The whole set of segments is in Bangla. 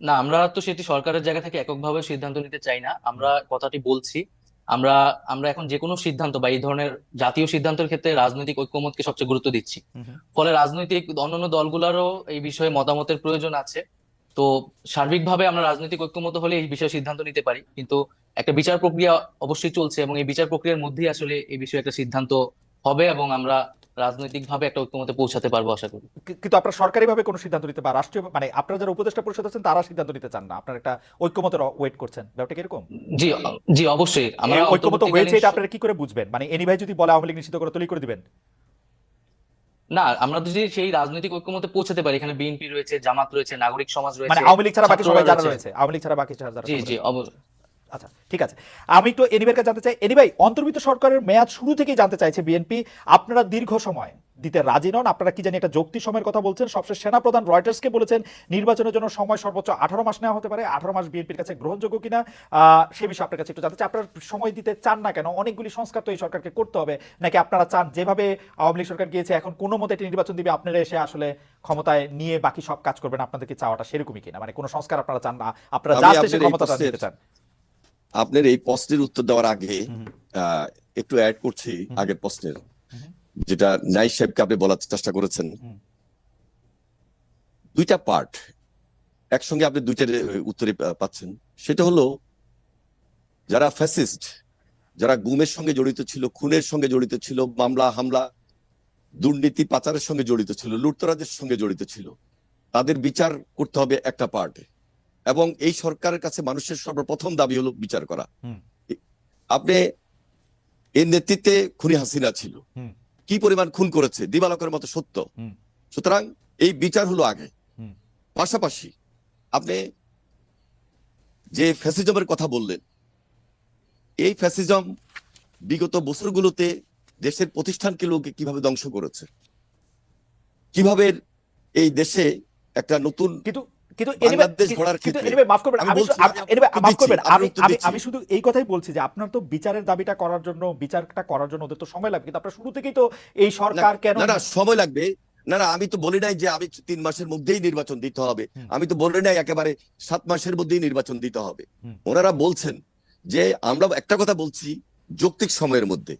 না আমরা তো সেটি সরকারের জায়গা থেকে এককভাবে সিদ্ধান্ত নিতে চাই না। আমরা কথাটি বলছি। আমরা আমরা এখন যে কোনো সিদ্ধান্ত বা এই ধরনের জাতীয় সিদ্ধান্তের ক্ষেত্রে রাজনৈতিক ঐক্যমতকে সবচেয়ে গুরুত্ব দিচ্ছি। ফলে রাজনৈতিক অন্যান্য দলগুলোরও এই বিষয়ে মতামতের প্রয়োজন আছে। তো সার্বিকভাবে আমরা রাজনৈতিক ঐক্যমত হলে এই বিষয়ে সিদ্ধান্ত নিতে পারি। কিন্তু একটা বিচার প্রক্রিয়া অবশ্যই চলছে এবং এই বিচার প্রক্রিয়ার মধ্যেই আসলে এই বিষয়ে একটা সিদ্ধান্ত হবে এবং আমরা রাজনৈতিকভাবে একটা ঐক্যমতে পৌঁছাতে পারব আশা করি। কিন্তু আপনারা সরকারিভাবে কোনো সিদ্ধান্ত নিতে বা রাষ্ট্রীয় মানে আপনারা যারা উপদেষ্টা পরিষদ আছেন তারা সিদ্ধান্ত নিতে চান না। আপনারা একটা ঐক্যমতের ওয়েট করছেন। ব্যাপারটা কি এরকম? জি জি অবশ্যই। আমরা ঐক্যমত হয়েছে এটা আপনারা কি করে বুঝবেন? মানে এনি ভাই যদি বলে আওয়ামী লীগ নিষিদ্ধ করে তৈরি করে দিবেন? না আমরা যদি সেই রাজনৈতিক ঐক্যমতে পৌঁছাতে পারি এখানে বিএনপি রয়েছে জামাত রয়েছে নাগরিক সমাজ রয়েছে মানে রয়েছে আওয়ামী লীগ ছাড়া বাকি সবাই যারা রয়েছে। আওয়ামী লীগ ছাড়া বাকি যারা জি জি অবশ্যই। আচ্ছা ঠিক আছে। আমি একটু এনিবের কাছে জানতে চাই। এনিভাই অন্তর্বর্তী সরকারের মেয়াদ শুরু থেকেই জানতে চাইছে বিএনপি আপনারা দীর্ঘ সময় দিতে রাজি নন। আপনারা কি জানি একটা যৌক্তিক সময়ের কথা বলছেন। সবশেষ সেনাপ্রধান রয়টার্সকে বলেছেন নির্বাচনের জন্য সময় সর্বোচ্চ আঠারো মাস নেওয়া হতে পারে। আঠারো মাস বিএনপির কাছে গ্রহণযোগ্য কিনা সে বিষয়ে আপনার কাছে একটু জানতে চাই। আপনারা সময় দিতে চান না কেন? অনেকগুলি সংস্কার তো এই সরকারকে করতে হবে। নাকি আপনারা চান যেভাবে আওয়ামী লীগ সরকার গিয়েছে এখন কোনো মতে একটি নির্বাচন দিবে আপনারা এসে আসলে ক্ষমতায় নিয়ে বাকি সব কাজ করবেন আপনাদেরকে চাওয়াটা সেরকমই কিনা? মানে কোনো সংস্কার আপনারা চান না। আপনারা জাস্ট এসে প্রশ্নের- নিতে চান। আপনার এই প্রশ্নের উত্তর দেওয়ার আগে একটু অ্যাড করছি। আগের প্রশ্নের। যেটা নাই সাহেবকে আপনি বলার চেষ্টা করেছেন। দুইটা পার্ট একসঙ্গে আপনি দুইটার উত্তরে পাচ্ছেন। সেটা হলো যারা ফ্যাসিস্ট যারা গুমের সঙ্গে জড়িত ছিল খুনের সঙ্গে জড়িত ছিল মামলা হামলা দুর্নীতি পাচারের সঙ্গে জড়িত ছিল লুটতরাজের সঙ্গে জড়িত ছিল তাদের বিচার করতে হবে একটা পার্টে এবং এই সরকারের কাছে মানুষের সর্বপ্রথম দাবি হলো বিচার করা। আপনি এর নেতৃত্বে খুনি হাসিনা ছিল। কি পরিমাণ খুন করেছে দিবালকের মতো সত্য। সুতরাং এই বিচার হলো আগে। পাশাপাশি আপনি যে ফ্যাসিজমের কথা বললেন এই ফ্যাসিজম বিগত বছরগুলোতে দেশের প্রতিষ্ঠানকে লোকে কীভাবে ধ্বংস করেছে? কীভাবে এই দেশে একটা নতুন কিন্তু কিন্তু আমি শুধু এই কথাই বলছি যে আপনার তো বিচারের দাবিটা করার জন্য বিচারটা করার জন্য ওদের তো সময় লাগবে কিন্তু আপনার শুরু থেকেই তো এই সরকার কেন না সময় লাগবে। না না আমি তো বলি নাই যে আমি তিন মাসের মধ্যেই নির্বাচন দিতে হবে। আমি তো বলি নাই একেবারে সাত মাসের মধ্যেই নির্বাচন দিতে হবে। ওনারা বলছেন যে আমরা একটা কথা বলছি যৌক্তিক সময়ের মধ্যে।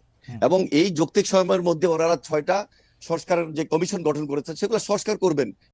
এবং এই যৌক্তিক সময়ের মধ্যে ওনারা ছয়টা সংস্কারের যে কমিশন গঠন করেছেন সেগুলো সংস্কার করবেন।